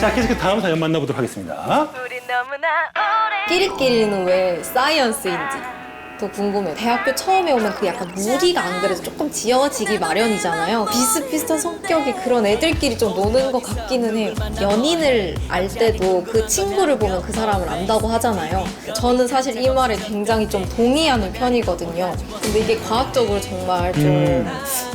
자, 계속해서 다음 사연 만나보도록 하겠습니다. 우린 너무나 오래 끼리끼리는 왜 사이언스인지 또 궁금해요. 대학교 처음에 오면 그 약간 무리가 안 그래도 조금 지어지기 마련이잖아요. 비슷비슷한 성격의 그런 애들끼리 좀 노는 것 같기는 해요. 연인을 알 때도 그 친구를 보면 그 사람을 안다고 하잖아요. 저는 사실 이 말에 굉장히 좀 동의하는 편이거든요. 근데 이게 과학적으로 정말 좀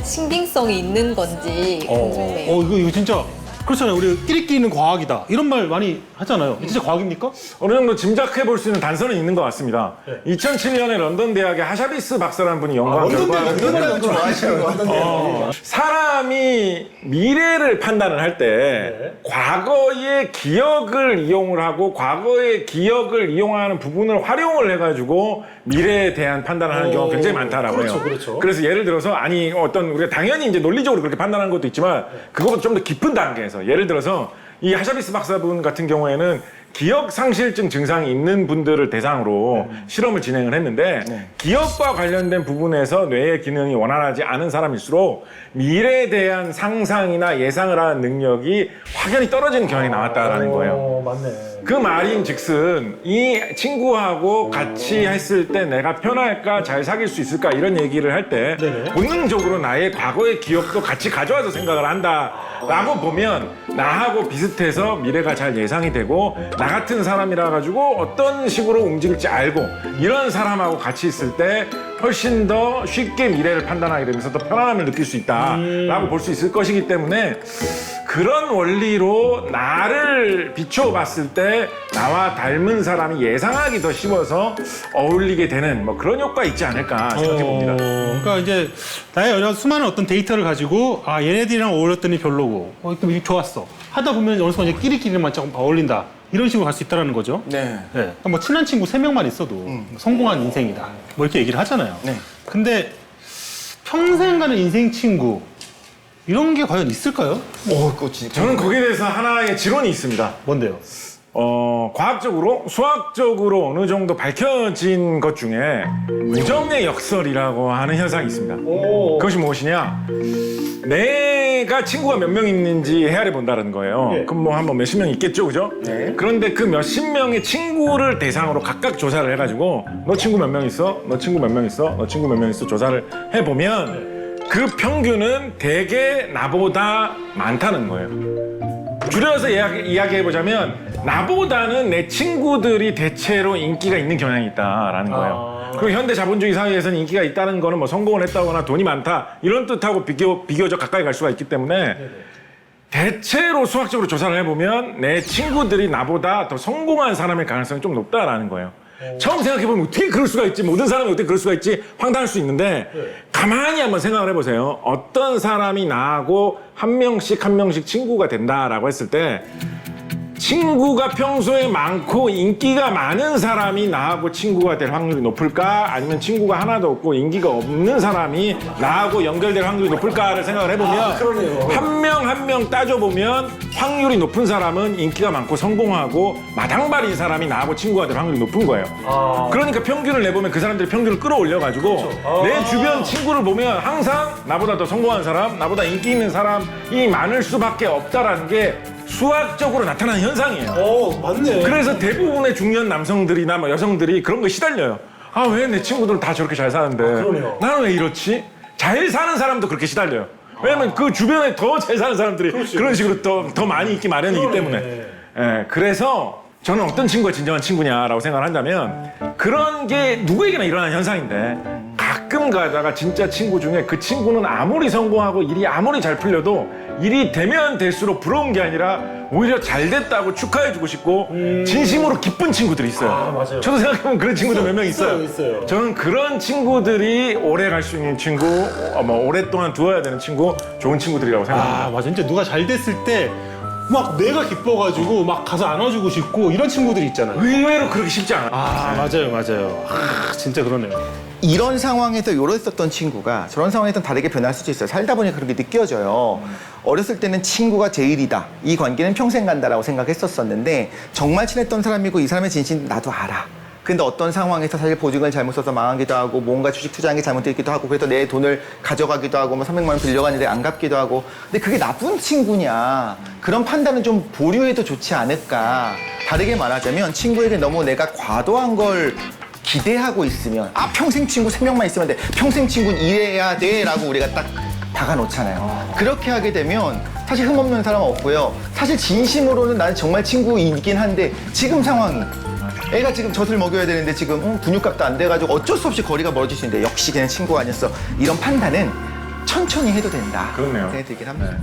신빙성이 있는 건지 궁금해요. 어, 이거, 이거 진짜. 그렇잖아요. 우리 끼리끼리는 과학이다. 이런 말 많이 하잖아요. 진짜 과학입니까? 어느 정도 짐작해 볼 수 있는 단서는 있는 것 같습니다. 네. 2007년에 런던 대학의 하샤비스 박사라는 분이 연구한 결과 그런 좋아하시는 것 같은데. 어, 사람이 미래를 판단을 할때 네. 과거의 기억을 이용을 하고 과거의 기억을 이용하는 부분을 활용을 해가지고 미래에 대한 판단을 하는 오, 경우가 굉장히 많다라고 그렇죠, 해요. 그렇죠. 그래서 예를 들어서 아니 어떤 우리가 당연히 이제 논리적으로 그렇게 판단하는 것도 있지만 네. 그것보다 좀 더 깊은 단계에서 예를 들어서 이 하샤비스 박사분 같은 경우에는 기억 상실증 증상이 있는 분들을 대상으로 네. 실험을 진행을 했는데 기억과 관련된 부분에서 뇌의 기능이 원활하지 않은 사람일수록 미래에 대한 상상이나 예상을 하는 능력이 확연히 떨어지는 경향이 나왔다라는 거예요. 어, 맞네. 그 말인 즉슨 이 친구하고 같이 했을 때 내가 편할까 잘 사귈 수 있을까 이런 얘기를 할 때 네네. 본능적으로 나의 과거의 기억도 같이 가져와서 생각을 한다라고 보면 나하고 비슷해서 미래가 잘 예상이 되고 나 같은 사람이라 가지고 어떤 식으로 움직일지 알고 이런 사람하고 같이 있을 때 훨씬 더 쉽게 미래를 판단하게 되면서 더 편안함을 느낄 수 있다라고 볼 수 있을 것이기 때문에 그런 원리로 나를 비춰봤을 때 나와 닮은 사람이 예상하기 더 쉬워서 어울리게 되는 뭐 그런 효과 있지 않을까 생각해 봅니다. 어, 그러니까 이제 나의 여러 수많은 어떤 데이터를 가지고 아 얘네들이랑 어울렸더니 별로고 어, 좀 이게 좋았어. 하다 보면 어느 순간 이제 끼리끼리만 조금 어울린다 이런 식으로 갈 수 있다는 거죠. 네. 네. 그러니까 뭐 친한 친구 세 명만 있어도 뭐 성공한 인생이다. 뭐 이렇게 얘기를 하잖아요. 네. 근데 평생 가는 인생 친구 이런 게 과연 있을까요? 오, 그거 진짜. 저는 거기에 대해서 하나의 지론이 있습니다. 뭔데요? 어, 과학적으로, 수학적으로 어느 정도 밝혀진 것 중에 우정의 역설이라고 하는 현상이 있습니다. 그것이 무엇이냐? 내 가 친구가 몇 명 있는지 헤아려 본다는 거예요. 예. 그럼 뭐한번 몇십 명 있겠죠, 그죠? 네. 그런데 그 몇십 명의 친구를 대상으로 각각 조사를 해가지고 너 친구 몇 명 있어? 너 친구 몇 명 있어? 너 친구 몇 명 있어? 조사를 해보면 그 평균은 대개 나보다 많다는 거예요. 줄여서 이야기, 해보자면 나보다는 내 친구들이 대체로 인기가 있는 경향이 있다라는 거예요. 그리고 현대 자본주의 사회에서는 인기가 있다는 거는 뭐 성공을 했다거나 돈이 많다 이런 뜻하고 비교, 비교적 가까이 갈 수가 있기 때문에 대체로 수학적으로 조사를 해보면 내 친구들이 나보다 더 성공한 사람의 가능성이 좀 높다라는 거예요. 처음 생각해보면 어떻게 그럴 수가 있지? 모든 사람이 어떻게 그럴 수가 있지? 황당할 수 있는데 가만히 한번 생각을 해보세요. 어떤 사람이 나하고 한 명씩 한 명씩 친구가 된다라고 했을 때 친구가 평소에 많고 인기가 많은 사람이 나하고 친구가 될 확률이 높을까? 아니면 친구가 하나도 없고 인기가 없는 사람이 나하고 연결될 확률이 높을까를 생각을 해보면 한 명 한 명 따져보면 확률이 높은 사람은 인기가 많고 성공하고 마당발인 사람이 나하고 친구가 될 확률이 높은 거예요. 그러니까 평균을 내보면 그 사람들이 평균을 끌어올려가지고 내 주변 친구를 보면 항상 나보다 더 성공한 사람, 나보다 인기 있는 사람이 많을 수밖에 없다라는 게 수학적으로 나타나는 현상이에요. 어 맞네. 그래서 대부분의 중년 남성들이나 뭐 여성들이 그런 거 시달려요. 아, 왜 내 친구들은 다 저렇게 잘 사는데 그러네요. 나는 왜 이렇지? 잘 사는 사람도 그렇게 시달려요. 왜냐면 그 주변에 더 잘 사는 사람들이 그런 식으로 더, 더 많이 있기 마련이기 때문에. 예, 그래서 저는 어떤 친구가 진정한 친구냐라고 생각을 한다면 그런 게 누구에게나 일어나는 현상인데 가끔 가다가 진짜 친구 중에 그 친구는 아무리 성공하고 일이 아무리 잘 풀려도 일이 되면 될수록 부러운 게 아니라 오히려 잘 됐다고 축하해주고 싶고 진심으로 기쁜 친구들이 있어요. 맞아요. 저도 생각해보면 그런 친구들 몇 명 있어요. 있어요, 있어요. 저는 그런 친구들이 오래 갈 수 있는 친구, 어, 뭐 오랫동안 두어야 되는 친구, 좋은 친구들이라고 생각합니다. 아 맞아. 진짜 누가 잘 됐을 때 막 내가 기뻐가지고 막 가서 안아주고 싶고 이런 친구들이 있잖아요. 의외로 그렇게 쉽지 않아. 아 맞아요 맞아요. 아 진짜 그러네요. 이런 상황에서 이랬었던 친구가 저런 상황에서 다르게 변할 수도 있어요. 살다 보니 그렇게 느껴져요. 어렸을 때는 친구가 제일이다. 이 관계는 평생 간다라고 생각했었었는데 정말 친했던 사람이고 이 사람의 진심 나도 알아. 근데 어떤 상황에서 사실 보증을 잘못 써서 망하기도 하고 뭔가 주식 투자한 게 잘못됐기도 하고 그래서 내 돈을 가져가기도 하고 뭐 300만 원 빌려갔는데 안 갚기도 하고 근데 그게 나쁜 친구냐 그런 판단은 좀 보류해도 좋지 않을까 다르게 말하자면 친구에게 너무 내가 과도한 걸 기대하고 있으면 아 평생 친구 세 명만 있으면 돼. 평생 친구 는 이래야 돼라고 우리가 딱 박아놓잖아요. 그렇게 하게 되면 사실 흠 없는 사람은 없고요. 사실 진심으로는 나는 정말 친구이긴 한데 지금 상황 애가 지금 젖을 먹여야 되는데 지금 어, 분유값도 안 돼가지고 어쩔 수 없이 거리가 멀어질 수 있는데 역시 그냥 친구가 아니었어. 이런 판단은 천천히 해도 된다. 그렇네요. 생각이 들긴 합니다